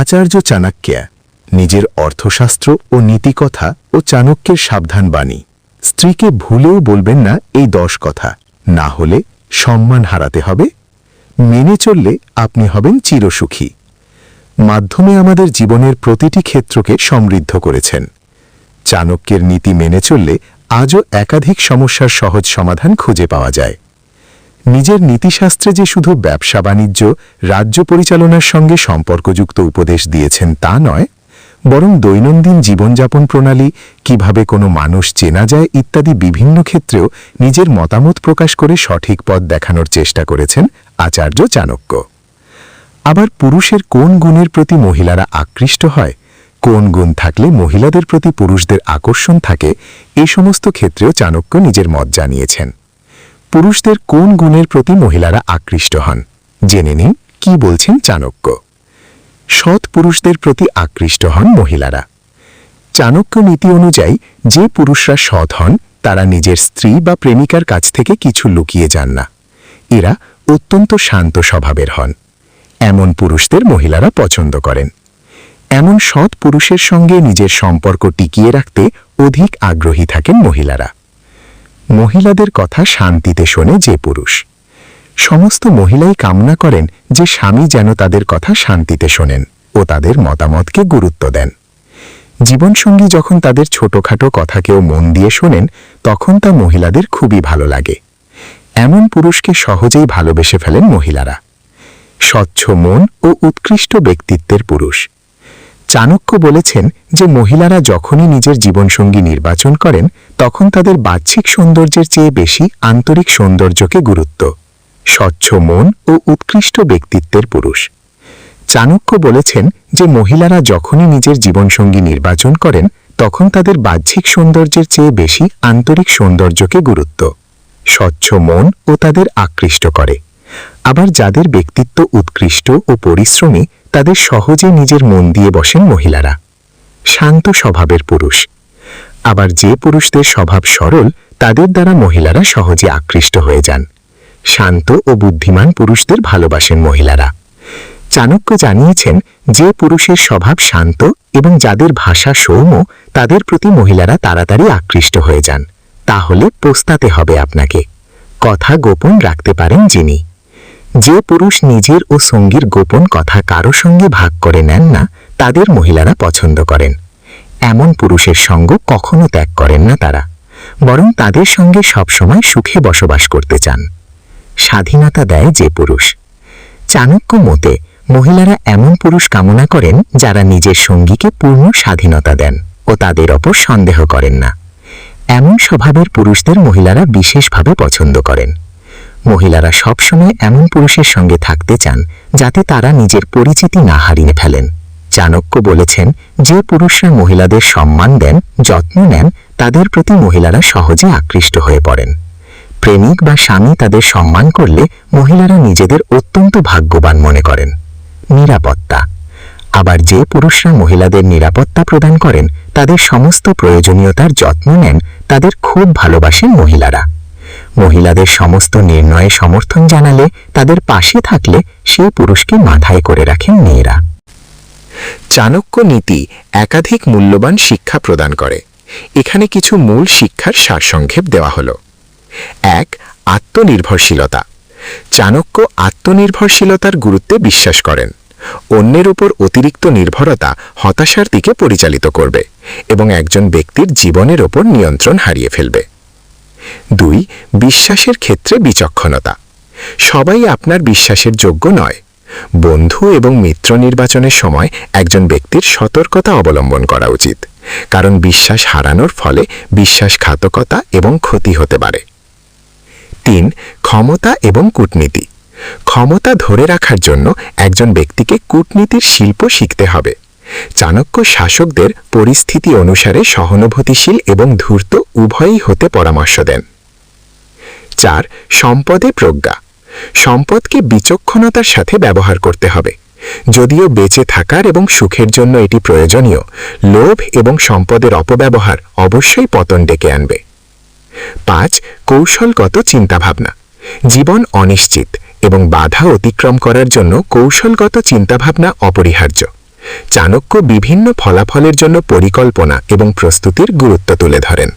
আচার্য চাণক্যা নিজের অর্থশাস্ত্র ও নীতিকথা ও চাণক্যের সাবধান বাণী। স্ত্রীকে ভুলেও বলবেন না এই দশ কথা। না হলে সম্মান হারাতে হবে, মেনে চললে আপনি হবেন চিরসুখী। মাধ্যমে আমাদের জীবনের প্রতিটি ক্ষেত্রকে সমৃদ্ধ করেছেন। চাণক্যের নীতি মেনে চললে আজও একাধিক সমস্যার সহজ সমাধান খুঁজে পাওয়া যায়। নিজের নীতিশাস্ত্রে যে শুধু ব্যবসা বাণিজ্য, রাজ্য পরিচালনার সঙ্গে সম্পর্কযুক্ত উপদেশ দিয়েছেন তা নয়, বরং দৈনন্দিন জীবনযাপন প্রণালী, কীভাবে কোনো মানুষ চেনা যায় ইত্যাদি বিভিন্ন ক্ষেত্রেও নিজের মতামত প্রকাশ করে সঠিক পথ দেখানোর চেষ্টা করেছেন আচার্য চাণক্য। আবার পুরুষের কোন গুণের প্রতি মহিলারা আকৃষ্ট হয়, কোন গুণ থাকলে মহিলাদের প্রতি পুরুষদের আকর্ষণ থাকে, এ সমস্ত ক্ষেত্রেও চাণক্য নিজের মত জানিয়েছেন। পুরুষদের কোন গুণের প্রতি মহিলারা আকৃষ্ট হন? জেনে নিন, কি বলছেন চাণক্য? সৎ পুরুষদের প্রতি আকৃষ্ট হন মহিলারা। চাণক্য নীতি অনুযায়ী, যে পুরুষরা সৎ হন, তারা নিজের স্ত্রী বা প্রেমিকার কাছ থেকে কিছু লুকিয়ে যান না। এরা অত্যন্ত শান্ত স্বভাবের হন। এমন পুরুষদের মহিলারা পছন্দ করেন। এমন সৎ পুরুষের সঙ্গে নিজের সম্পর্ক টিকিয়ে রাখতে অধিক আগ্রহী থাকেন মহিলারা। মহিলাদের কথা শান্তিতে শোনে যে পুরুষ। সমস্ত মহিলাই কামনা করেন যে স্বামী যেন তাদের কথা শান্তিতে শোনেন ও তাদের মতামতকে গুরুত্ব দেন। জীবনসঙ্গী যখন তাদের ছোটখাটো কথাকেও মন দিয়ে শোনেন, তখন তা মহিলাদের খুবই ভালো লাগে। এমন পুরুষকে সহজেই ভালোবেসে ফেলেন মহিলারা। স্বচ্ছ মন ও উৎকৃষ্ট ব্যক্তিত্বের পুরুষ। চাণক্য বলেছেন যে মহিলারা যখনই নিজের জীবনসঙ্গী নির্বাচন করেন, তখন তাদের বাহ্যিক সৌন্দর্যের চেয়ে বেশি আন্তরিক সৌন্দর্যকে গুরুত্ব। স্বচ্ছ মন ও উৎকৃষ্ট ব্যক্তিত্বের পুরুষ। চাণক্য বলেছেন যে মহিলারা যখনই নিজের জীবনসঙ্গী নির্বাচন করেন, তখন তাদের বাহ্যিক সৌন্দর্যের চেয়ে বেশি আন্তরিক সৌন্দর্যকে গুরুত্ব। স্বচ্ছ মন ও তাদের আকৃষ্ট করে। আবার যাদের ব্যক্তিত্ব উৎকৃষ্ট ও পরিশ্রমী তাদের সহজে নিজের মন দিয়ে বসেন মহিলারা। শান্ত স্বভাবের পুরুষ। আবার যে পুরুষদের স্বভাব সরল, তাদের দ্বারা মহিলারা সহজে আকৃষ্ট হয়ে যান। শান্ত ও বুদ্ধিমান পুরুষদের ভালোবাসেন মহিলারা। চাণক্য জানিয়েছেন, যে পুরুষের স্বভাব শান্ত এবং যাদের ভাষা সৌম্য, তাদের প্রতি মহিলারা তাড়াতাড়ি আকৃষ্ট হয়ে যান। তাহলে পোস্তাতে হবে আপনাকে। কথা গোপন রাখতে পারেন যিনি। যে পুরুষ নিজের ও সঙ্গীর গোপন কথা কারও সঙ্গে ভাগ করে নেন না, তাদের মহিলারা পছন্দ করেন। এমন পুরুষের সঙ্গ কখনো ত্যাগ করেন না তারা, বরং তাদের সঙ্গে সবসময় সুখে বসবাস করতে চান। স্বাধীনতা দেয় যে পুরুষ। চাণক্য মতে, মহিলারা এমন পুরুষ কামনা করেন যারা নিজের সঙ্গীকে পূর্ণ স্বাধীনতা দেন ও তাদের ওপর সন্দেহ করেন না। এমন স্বভাবের পুরুষদের মহিলারা বিশেষভাবে পছন্দ করেন। মহিলারা সবসময় এমন পুরুষের সঙ্গে থাকতে চান যাতে তারা নিজের পরিচিতি না হারিয়ে ফেলেন। চাণক্য বলেছেন, যে পুরুষরা মহিলাদের সম্মান দেন, যত্ন নেন, তাদের প্রতি মহিলারা সহজে আকৃষ্ট হয়ে পড়েন। প্রেমিক বা স্বামী তাদের সম্মান করলে মহিলারা নিজেদের অত্যন্ত ভাগ্যবান মনে করেন। নিরাপত্তা। আবার যে পুরুষরা মহিলাদের নিরাপত্তা প্রদান করেন, তাদের সমস্ত প্রয়োজনীয়তার যত্ন নেন, তাদের খুব ভালোবাসেন মহিলারা। মহিলাদের সমস্ত নির্ণয়ে সমর্থন জানালে, তাদের পাশে থাকলে সেই পুরুষকে মাথায় করে রাখেন মেয়েরা। চাণক্য নীতি একাধিক মূল্যবান শিক্ষা প্রদান করে। এখানে কিছু মূল শিক্ষার সারসংক্ষেপ দেওয়া হল। এক, আত্মনির্ভরশীলতা। চাণক্য আত্মনির্ভরশীলতার গুরুত্বে বিশ্বাস করেন। অন্যের উপর অতিরিক্ত নির্ভরতা হতাশার দিকে পরিচালিত করবে এবং একজন ব্যক্তির জীবনের ওপর নিয়ন্ত্রণ হারিয়ে ফেলবে। দুই, বিশ্বাসের ক্ষেত্রে বিচক্ষণতা। সবাই আপনার বিশ্বাসের যোগ্য নয়। বন্ধু এবং মিত্র নির্বাচনের সময় একজন ব্যক্তির সতর্কতা অবলম্বন করা উচিত। কারণ বিশ্বাস হারানোর ফলে বিশ্বাসঘাতকতা এবং ক্ষতি হতে পারে। তিন, ক্ষমতা এবং কূটনীতি। ক্ষমতা ধরে রাখার জন্য একজন ব্যক্তিকে কূটনীতির শিল্প শিখতে হবে। চাণক্য শাসকদের পরিস্থিতি অনুসারে সহানুভূতিশীল এবং ধূর্ত উভয়ই হতে পরামর্শ দেন। চার, সম্পদে প্রজ্ঞা। সম্পদকে বিচক্ষণতার সাথে ব্যবহার করতে হবে। যদিও বেঁচে থাকার এবং সুখের জন্য এটি প্রয়োজনীয়, লোভ এবং সম্পদের অপব্যবহার অবশ্যই পতন ডেকে আনবে। পাঁচ, কৌশলগত চিন্তাভাবনা। জীবন অনিশ্চিত এবং বাধা অতিক্রম করার জন্য কৌশলগত চিন্তাভাবনা অপরিহার্য। চাণক্য বিভিন্ন ফলাফলের জন্য পরিকল্পনা এবং প্রস্তুতির গুরুত্ব তুলে ধরেন।